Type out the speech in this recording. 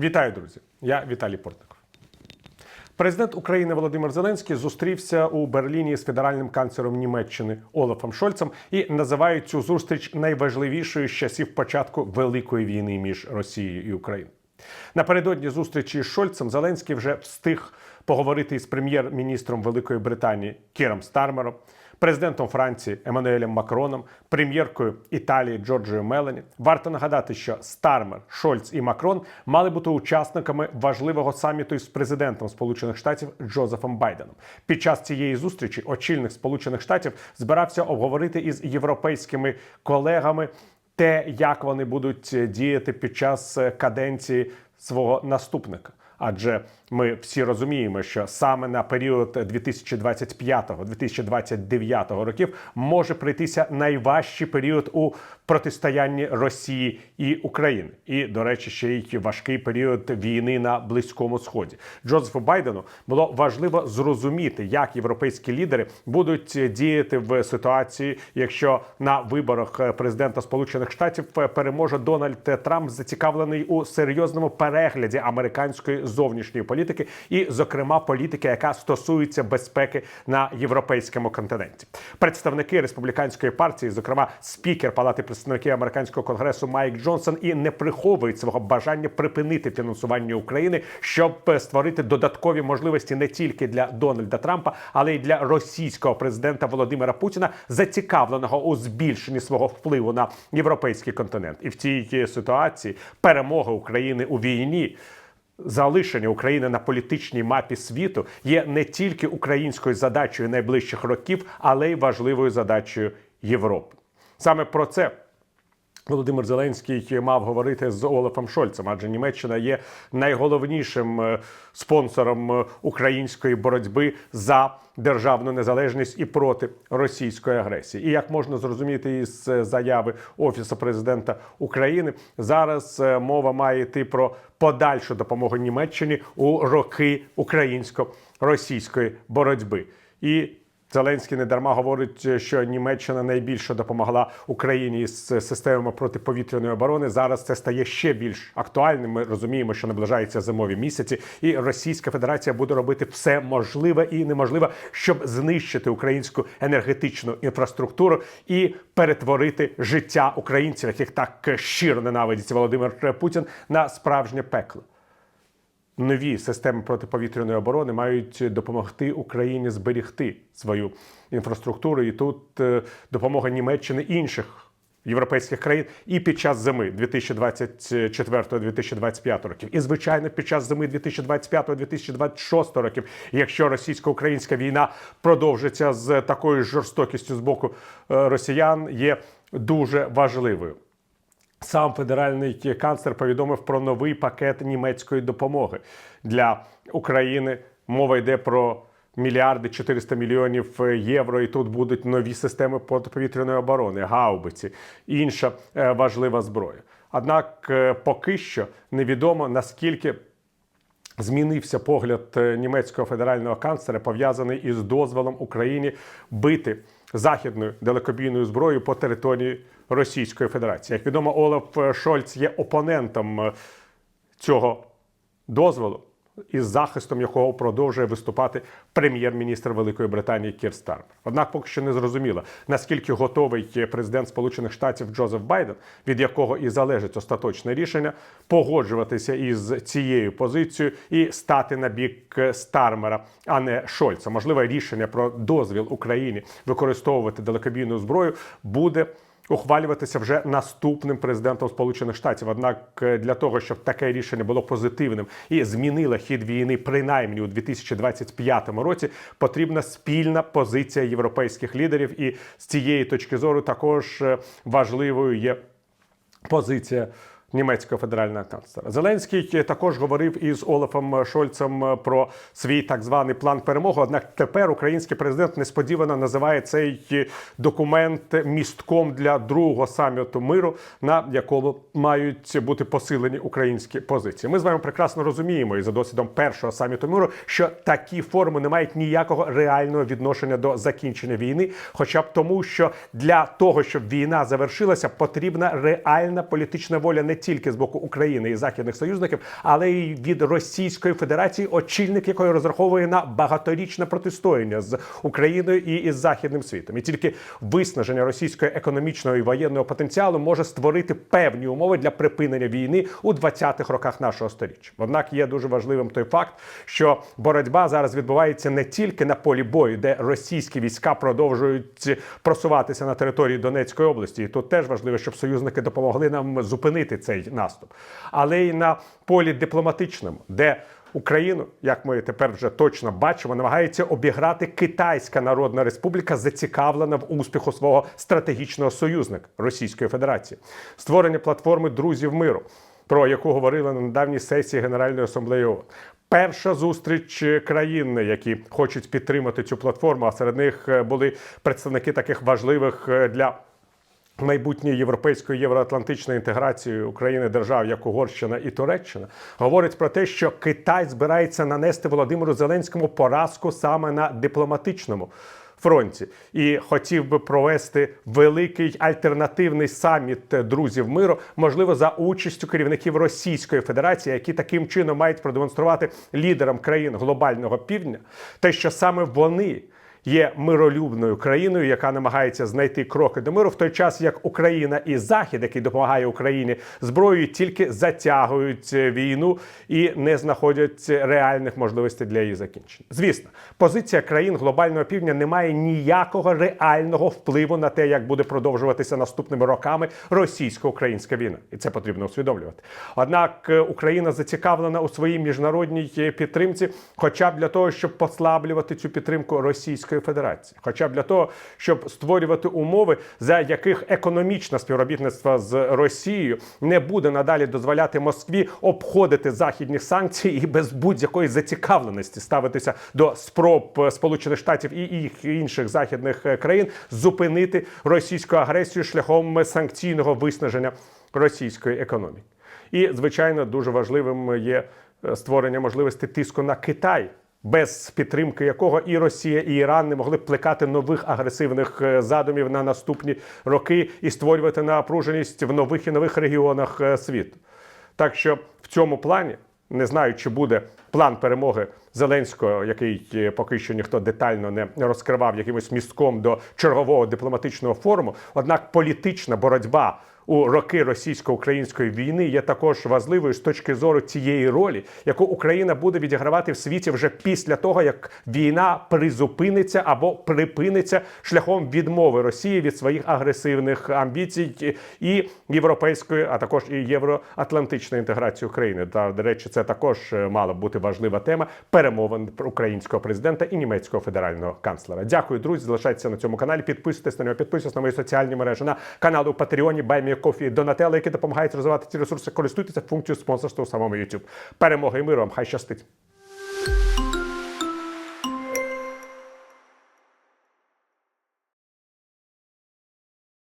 Вітаю, друзі! Я Віталій Портников. Президент України Володимир Зеленський зустрівся у Берліні з федеральним канцлером Німеччини Олафом Шольцем і називають цю зустріч найважливішою з часів початку великої війни між Росією і Україною. Напередодні зустрічі з Шольцем Зеленський вже встиг поговорити із прем'єр-міністром Великої Британії Кіром Стармером, президентом Франції Еммануелем Макроном, прем'єркою Італії Джорджією Мелані. Варто нагадати, що Стармер, Шольц і Макрон мали бути учасниками важливого саміту із президентом Сполучених Штатів Джозефом Байденом. Під час цієї зустрічі очільник Сполучених Штатів збирався обговорити із європейськими колегами те, як вони будуть діяти під час каденції свого наступника. Адже ми всі розуміємо, що саме на період 2025-2029 років може прийтися найважчий період у протистоянні Росії і України. І, до речі, ще й важкий період війни на Близькому Сході. Джозефу Байдену було важливо зрозуміти, як європейські лідери будуть діяти в ситуації, якщо на виборах президента Сполучених Штатів переможе Дональд Трамп, зацікавлений у серйозному перегляді американської зовнішньої політики, і, зокрема, політики, яка стосується безпеки на європейському континенті. Представники республіканської партії, зокрема спікер Палати представників американського конгресу Майк Джонсон, і не приховують свого бажання припинити фінансування України, щоб створити додаткові можливості не тільки для Дональда Трампа, але й для російського президента Володимира Путіна, зацікавленого у збільшенні свого впливу на європейський континент. І в цій ситуації перемога України у війні. Залишення України на політичній мапі світу є не тільки українською задачею найближчих років, але й важливою задачею Європи. Саме про це Володимир Зеленський мав говорити з Олафом Шольцем, адже Німеччина є найголовнішим е, спонсором е, української боротьби за державну незалежність і проти російської агресії. І як можна зрозуміти із е, заяви офісу президента України, зараз мова має йти про подальшу допомогу Німеччині у роки українсько-російської боротьби. І Зеленський не дарма говорить, що Німеччина найбільше допомогла Україні з системами протиповітряної оборони. Зараз це стає ще більш актуальним. Ми розуміємо, що наближаються зимові місяці, і Російська Федерація буде робити все можливе і неможливе, щоб знищити українську енергетичну інфраструктуру і перетворити життя українців, яких так щиро ненавидить Володимир Путін, на справжнє пекло. Нові системи протиповітряної оборони мають допомогти Україні зберігти свою інфраструктуру. І тут е, допомога Німеччини інших європейських країн і під час зими 2024-2025 років, і звичайно під час зими 2025-2026 років, якщо російсько-українська війна продовжиться з такою жорстокістю з боку е, росіян, є дуже важливою. Сам федеральний канцлер повідомив про новий пакет німецької допомоги для України. Мова йде про мільярди 400 мільйонів євро. І тут будуть нові системи протиповітряної оборони, гаубиці, інша е, важлива зброя. Однак е, поки що невідомо наскільки. Змінився погляд е, німецького федерального канцлера, пов'язаний із дозволом Україні бити західною далекобійною зброєю по території Російської Федерації. Як відомо, Олаф Шольц є опонентом е, цього дозволу, із захистом якого продовжує виступати прем'єр-міністр Великої Британії Кір Стармер. Однак поки що не зрозуміло, наскільки готовий президент Сполучених Штатів Джозеф Байден, від якого і залежить остаточне рішення, погоджуватися із цією позицією і стати на бік Стармера, а не Шольца. Можливе рішення про дозвіл Україні використовувати далекобійну зброю буде ухвалюватися вже наступним президентом Сполучених Штатів. Однак е, для того, щоб таке рішення було позитивним і змінило хід війни, принаймні у 2025 році, потрібна спільна позиція європейських лідерів. І з цієї точки зору також е, важливою є позиція. Німецького федерального канцлера Зеленський також говорив із Олафом Шольцем про свій так званий план перемоги. Однак тепер український президент несподівано називає цей документ містком для другого саміту миру, на якому мають бути посилені українські позиції. Ми з вами прекрасно розуміємо і за досвідом першого саміту миру, що такі форми не мають ніякого реального відношення до закінчення війни, хоча б тому, що для того, щоб війна завершилася, потрібна реальна політична воля не тільки з боку України і західних союзників, але й від Російської Федерації, очільник якої розраховує на багаторічне протистояння з Україною і із західним світом. І тільки виснаження російського економічного і воєнного потенціалу може створити певні умови для припинення війни у 20-х роках нашого сторіччя. Однак є дуже важливим той факт, що боротьба зараз відбувається не тільки на полі бою, де російські війська продовжують просуватися на території Донецької області. І тут теж важливо, щоб союзники допомогли нам зупинити цей наступ, але й на полі дипломатичному, де Україну, як ми тепер вже точно бачимо, намагається обіграти Китайська Народна Республіка, зацікавлена в успіху свого стратегічного союзника Російської Федерації, створення платформи друзів миру, про яку говорили на недавній сесії Генеральної асамблеї ООН. Перша зустріч країн, які хочуть підтримати цю платформу, а серед них е, були представники таких важливих е, для майбутньої європейської євроатлантичної інтеграції України держав, як Угорщина і Туреччина, говорить про те, що Китай збирається нанести Володимиру Зеленському поразку саме на дипломатичному. Фронті і хотів би провести великий альтернативний саміт друзів миру, можливо, за участю керівників Російської Федерації, які таким чином мають продемонструвати лідерам країн глобального півдня, те, що саме вони є миролюбною країною, яка намагається знайти кроки до миру, в той час як Україна і Захід, який допомагає Україні зброєю, тільки затягують е, війну і не знаходять реальних можливостей для її закінчення. Звісно, позиція країн глобального півдня не має ніякого реального впливу на те, як буде продовжуватися наступними роками російсько-українська війна, і це потрібно усвідомлювати. Однак е, Україна зацікавлена у своїй міжнародній е, підтримці, хоча б для того, щоб послаблювати цю підтримку Російської Федерації, хоча б для того, щоб створювати умови, за яких економічне співробітництво з Росією не буде надалі дозволяти Москві обходити західні санкції і без будь-якої зацікавленості ставитися до спроб Сполучених Штатів і їх інших західних е, країн зупинити російську агресію шляхом санкційного виснаження російської економіки. І звичайно, дуже важливим є е, створення можливості тиску на Китай без підтримки якого і Росія, і Іран не могли б плекати нових агресивних е, задумів на наступні роки і створювати напруженість в нових і нових регіонах е, світу. Так що в цьому плані, не знаю, чи буде план перемоги Зеленського, який е, поки що ніхто детально не розкривав якимось містком до чергового дипломатичного форуму. Однак політична боротьба у роки російсько-української війни є також важливою з точки зору цієї ролі, яку Україна буде відігравати в світі вже після того, як війна призупиниться або припиниться шляхом відмови Росії від своїх агресивних амбіцій і європейської, а також і євроатлантичної інтеграції України. Та до речі, це також е, мала бути важлива тема перемовин українського президента і німецького федерального канцлера. Дякую, друзі. Залишайтеся на цьому каналі. Підписуйтесь на нього, підписуйтесь на мої соціальні мережі на канал у Патреоні Баймі Кофі Донателло, які допомагають розвивати ці ресурси. Користуйтеся функцією спонсорства у самому YouTube. Перемоги і миру вам! Хай щастить!